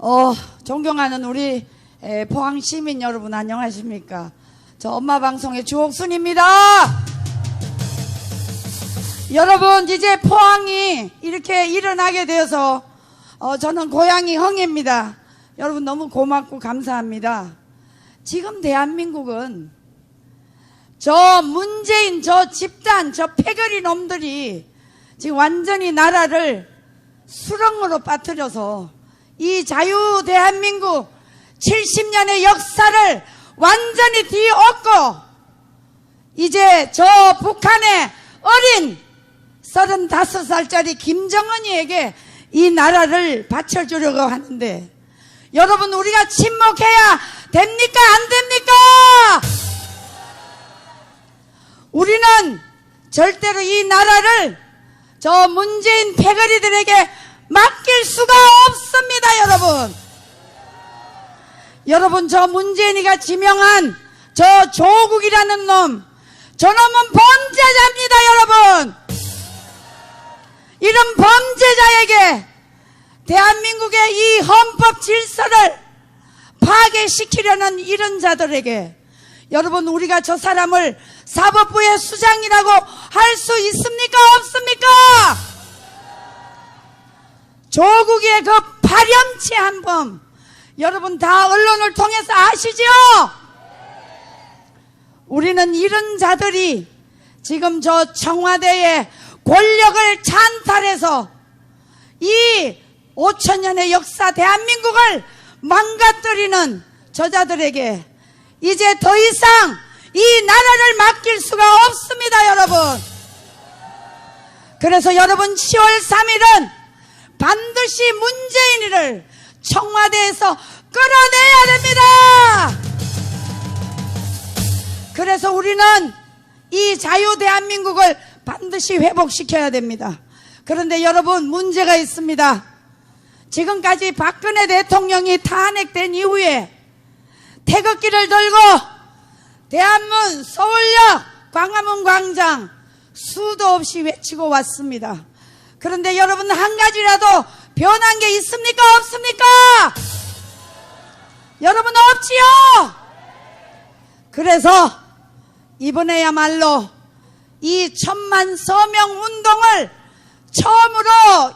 어, 존경하는 우리 에, 포항 시민 여러분 안녕하십니까? 저 엄마 방송의 주옥순입니다. 여러분 이제 포항이 이렇게 일어나게 되어서 어, 저는 고향이 흥입니다. 여러분 너무 고맙고 감사합니다. 지금 대한민국은 저 문재인 저 집단 저 패거리 놈들이 지금 완전히 나라를 수렁으로 빠뜨려서 이 자유 대한민국 70년의 역사를 완전히 뒤엎고 이제 저 북한의 어린 35살짜리 김정은이에게 이 나라를 바쳐주려고 하는데 여러분 우리가 침묵해야 됩니까 안 됩니까? 우리는 절대로 이 나라를 저 문재인 패거리들에게 맡길 수가 없습니다, 여러분. 여러분, 저 문재인이가 지명한 저 조국이라는 놈, 저 놈은 범죄자입니다, 여러분. 이런 범죄자에게 대한민국의 이 헌법 질서를 파괴시키려는 이런 자들에게 여러분 우리가 저 사람을 사법부의 수장이라고 할 수 있습니까 없습니까? 조국의 그 파렴치한 범 여러분 다 언론을 통해서 아시죠? 우리는 이런 자들이 지금 저 청와대의 권력을 찬탈해서 이 5천년의 역사 대한민국을 망가뜨리는 저자들에게 이제 더 이상 이 나라를 맡길 수가 없습니다, 여러분. 그래서 여러분 10월 3일은 반드시 문재인이를 청와대에서 끌어내야 됩니다. 그래서 우리는 이 자유 대한민국을 반드시 회복시켜야 됩니다. 그런데 여러분 문제가 있습니다. 지금까지 박근혜 대통령이 탄핵된 이후에 태극기를 들고 대한문, 서울역, 광화문 광장 수도 없이 외치고 왔습니다. 그런데 여러분 한 가지라도 변한 게 있습니까? 없습니까? 여러분 없지요? 그래서 이번에야말로 이 천만 서명 운동을 처음으로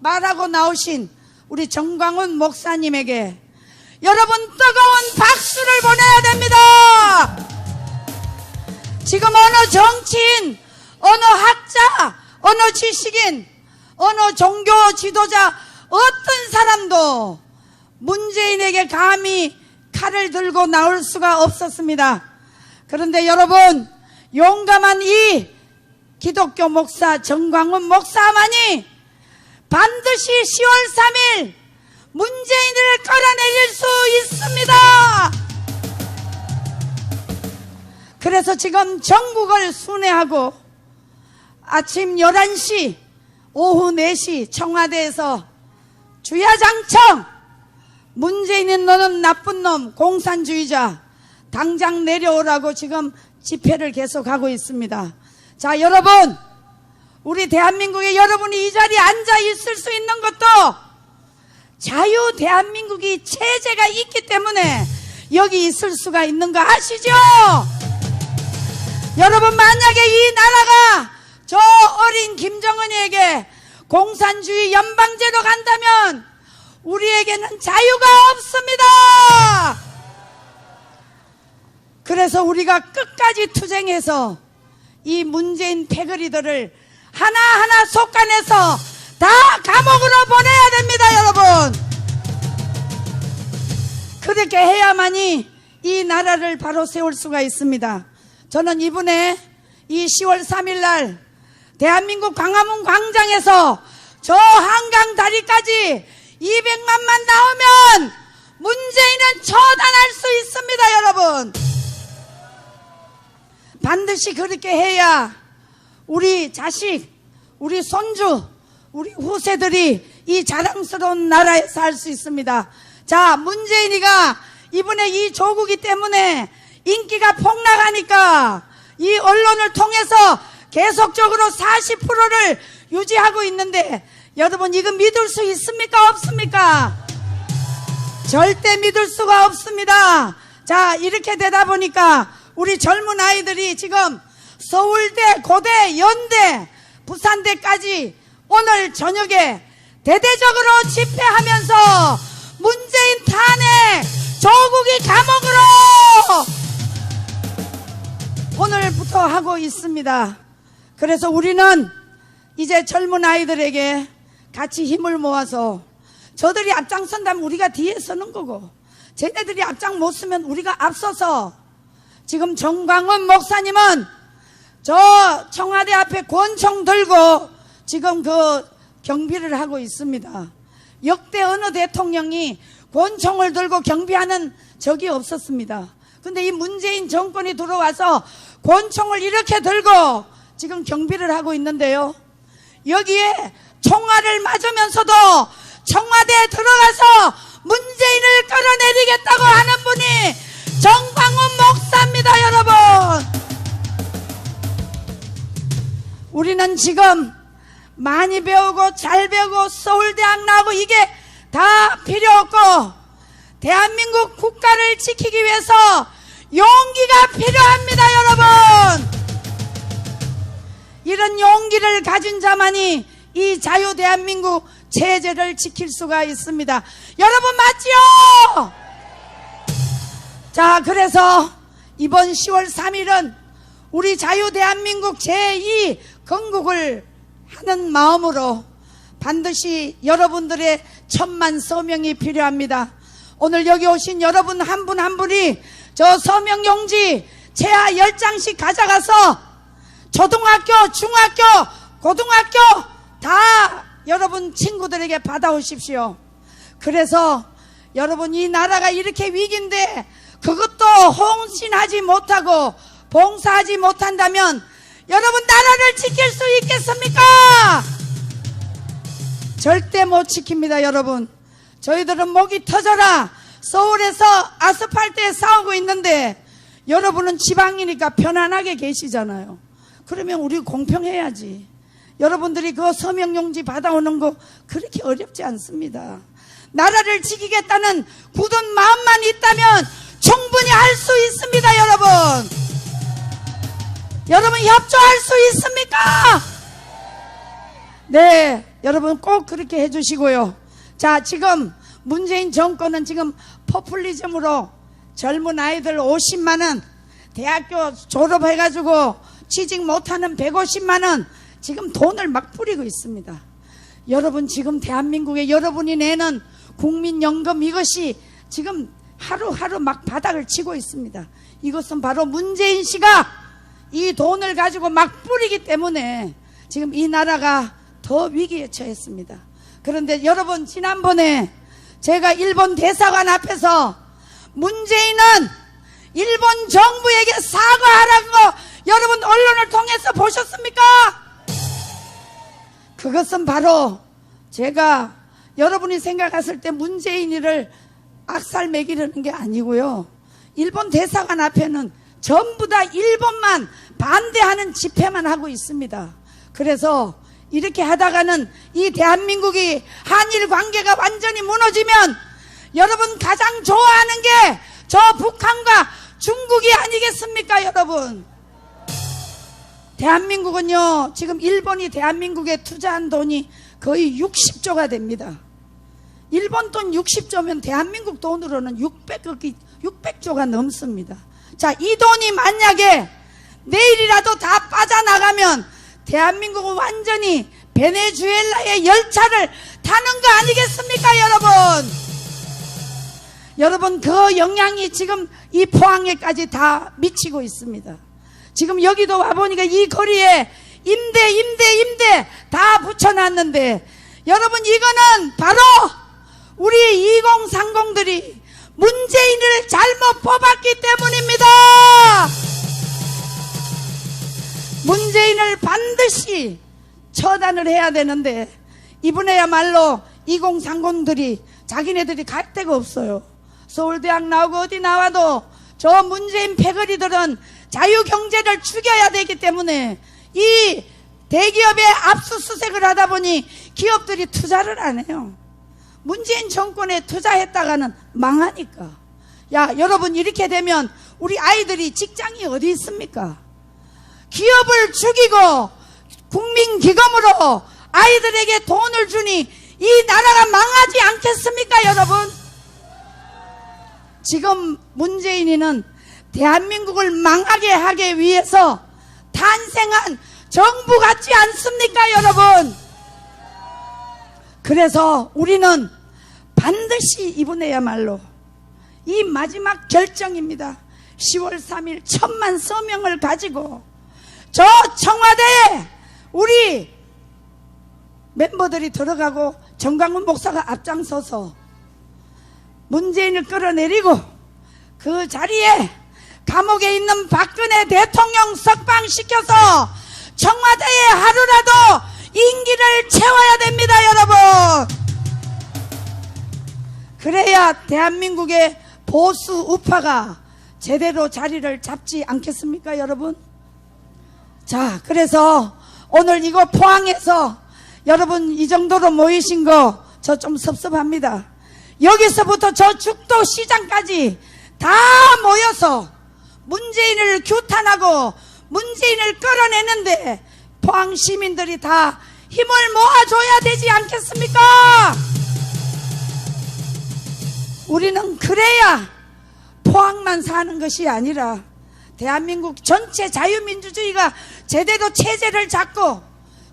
말하고 나오신 우리 정광훈 목사님에게 여러분 뜨거운 박수를 보내야 됩니다. 지금 어느 정치인, 어느 학자, 어느 지식인, 어느 종교 지도자, 어떤 사람도 문재인에게 감히 칼을 들고 나올 수가 없었습니다. 그런데 여러분, 용감한 이 기독교 목사 정광훈 목사만이 반드시 10월 3일 문재인을 끌어내릴 수 있습니다. 그래서 지금 전국을 순회하고 아침 11시, 오후 4시 청와대에서 주야장청 문재인은 너는 나쁜 놈, 공산주의자 당장 내려오라고 지금 집회를 계속하고 있습니다. 자, 여러분, 우리 대한민국에 여러분이 이 자리에 앉아 있을 수 있는 것도 자유 대한민국이 체제가 있기 때문에 여기 있을 수가 있는 거 아시죠? 여러분 만약에 이 나라가 저 어린 김정은이에게 공산주의 연방제로 간다면 우리에게는 자유가 없습니다. 그래서 우리가 끝까지 투쟁해서 이 문재인 패거리들을 하나하나 속간해서 다 감옥으로 보내야 됩니다, 여러분. 그렇게 해야만이 이 나라를 바로 세울 수가 있습니다. 저는 이번에 이 10월 3일 날 대한민국 광화문 광장에서 저 한강 다리까지 200만만 나오면 문재인은 처단할 수 있습니다, 여러분. 반드시 그렇게 해야 우리 자식, 우리 손주, 우리 후세들이 이 자랑스러운 나라에 살 수 있습니다. 자, 문재인이가 이번에 이 조국이 때문에 인기가 폭락하니까 이 언론을 통해서 계속적으로 40%를 유지하고 있는데 여러분 이거 믿을 수 있습니까? 없습니까? 절대 믿을 수가 없습니다. 자, 이렇게 되다 보니까 우리 젊은 아이들이 지금 서울대, 고대, 연대, 부산대까지 오늘 저녁에 대대적으로 집회하면서 문재인 탄핵, 조국이 감옥으로 오늘부터 하고 있습니다. 그래서 우리는 이제 젊은 아이들에게 같이 힘을 모아서 저들이 앞장선다면 우리가 뒤에 서는 거고 쟤네들이 앞장 못 서면 우리가 앞서서 지금 정광훈 목사님은 저 청와대 앞에 권총 들고 지금 그 경비를 하고 있습니다. 역대 어느 대통령이 권총을 들고 경비하는 적이 없었습니다. 근데 이 문재인 정권이 들어와서 권총을 이렇게 들고 지금 경비를 하고 있는데요. 여기에 총알을 맞으면서도 청와대에 들어가서 문재인을 끌어내리겠다고 하는 분이 정광훈 목사입니다, 여러분. 우리는 지금 많이 배우고 잘 배우고 서울대학 나오고 이게 다 필요 없고 대한민국 국가를 지키기 위해서 용기가 필요합니다, 여러분. 이런 용기를 가진 자만이 이 자유 대한민국 체제를 지킬 수가 있습니다. 여러분 맞지요? 자, 그래서 이번 10월 3일은 우리 자유 대한민국 제2 건국을 하는 마음으로 반드시 여러분들의 천만 서명이 필요합니다. 오늘 여기 오신 여러분 한 분한 분이 저 서명 용지 채아 10장씩 가져가서 초등학교, 중학교, 고등학교 다 여러분 친구들에게 받아오십시오. 그래서 여러분 이 나라가 이렇게 위기인데 그것도 홍신하지 못하고 봉사하지 못한다면 여러분 나라를 지킬 수 있겠습니까? 절대 못 지킵니다, 여러분. 저희들은 목이 터져라. 서울에서 아스팔트에 싸우고 있는데 여러분은 지방이니까 편안하게 계시잖아요. 그러면 우리 공평해야지. 여러분들이 그 서명용지 받아오는 거 그렇게 어렵지 않습니다. 나라를 지키겠다는 굳은 마음만 있다면 충분히 할 수 있습니다, 여러분. 여러분 협조할 수 있습니까? 네, 여러분 꼭 그렇게 해주시고요. 자, 지금 문재인 정권은 지금 포퓰리즘으로 젊은 아이들 50만원, 대학교 졸업해가지고 취직 못하는 150만 원, 지금 돈을 막 뿌리고 있습니다. 여러분, 지금 대한민국에 여러분이 내는 국민연금 이것이 지금 하루하루 막 바닥을 치고 있습니다. 이것은 바로 문재인 씨가 이 돈을 가지고 막 뿌리기 때문에 지금 이 나라가 더 위기에 처했습니다. 그런데 여러분 지난번에 제가 일본 대사관 앞에서 문재인은 일본 정부에게 사과하라는 거 여러분 언론을 통해서 보셨습니까? 그것은 바로 제가 여러분이 생각했을 때 문재인이를 악살 매기려는 게 아니고요. 일본 대사관 앞에는 전부 다 일본만 반대하는 집회만 하고 있습니다. 그래서 이렇게 하다가는 이 대한민국이 한일 관계가 완전히 무너지면 여러분 가장 좋아하는 게 저 북한과 중국이 아니겠습니까, 여러분? 대한민국은요, 지금 일본이 대한민국에 투자한 돈이 거의 60조가 됩니다. 일본 돈 60조면 대한민국 돈으로는 600억이, 600조가 넘습니다. 자, 이 돈이 만약에 내일이라도 다 빠져나가면 대한민국은 완전히 베네수엘라의 열차를 타는 거 아니겠습니까, 여러분? 여러분, 그 영향이 지금 이 포항에까지 다 미치고 있습니다. 지금 여기도 와보니까 이 거리에 임대, 임대, 임대 다 붙여놨는데, 여러분, 이거는 바로 우리 2030들이 문재인을 잘못 뽑았기 때문입니다. 문재인을 반드시 처단을 해야 되는데 이번에야말로 2030들이 자기네들이 갈 데가 없어요. 서울대학 나오고 어디 나와도 저 문재인 패거리들은 자유경제를 죽여야 되기 때문에 이 대기업에 압수수색을 하다 보니 기업들이 투자를 안 해요. 문재인 정권에 투자했다가는 망하니까. 야, 여러분 이렇게 되면 우리 아이들이 직장이 어디 있습니까? 기업을 죽이고 국민 기금으로 아이들에게 돈을 주니 이 나라가 망하지 않겠습니까, 여러분? 지금 문재인이는 대한민국을 망하게 하기 위해서 탄생한 정부 같지 않습니까, 여러분? 그래서 우리는 반드시 이분해야말로 이 마지막 결정입니다. 10월 3일 천만 서명을 가지고 저 청와대에 우리 멤버들이 들어가고 정강훈 목사가 앞장서서 문재인을 끌어내리고 그 자리에 감옥에 있는 박근혜 대통령 석방시켜서 청와대에 하루라도 임기를 채워야 됩니다, 여러분. 그래야 대한민국의 보수 우파가 제대로 자리를 잡지 않겠습니까, 여러분? 자, 그래서 오늘 이거 포항에서 여러분 이 정도로 모이신 거 저 좀 섭섭합니다. 여기서부터 저 죽도 시장까지 다 모여서 문재인을 규탄하고 문재인을 끌어내는데 포항 시민들이 다 힘을 모아줘야 되지 않겠습니까? 우리는 그래야 포항만 사는 것이 아니라 대한민국 전체 자유민주주의가 제대로 체제를 잡고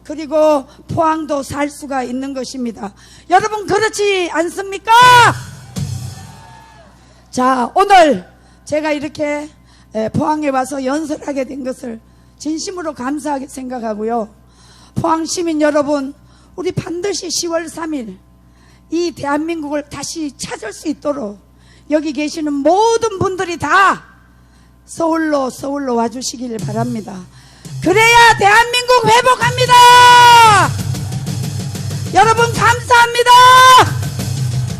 그리고 포항도 살 수가 있는 것입니다. 여러분 그렇지 않습니까? 자, 오늘 제가 이렇게 에, 포항에 와서 연설하게 된 것을 진심으로 감사하게 생각하고요. 포항 시민 여러분, 우리 반드시 10월 3일 이 대한민국을 다시 찾을 수 있도록 여기 계시는 모든 분들이 다 서울로 서울로 와주시길 바랍니다. 그래야 대한민국 회복합니다. 여러분 감사합니다.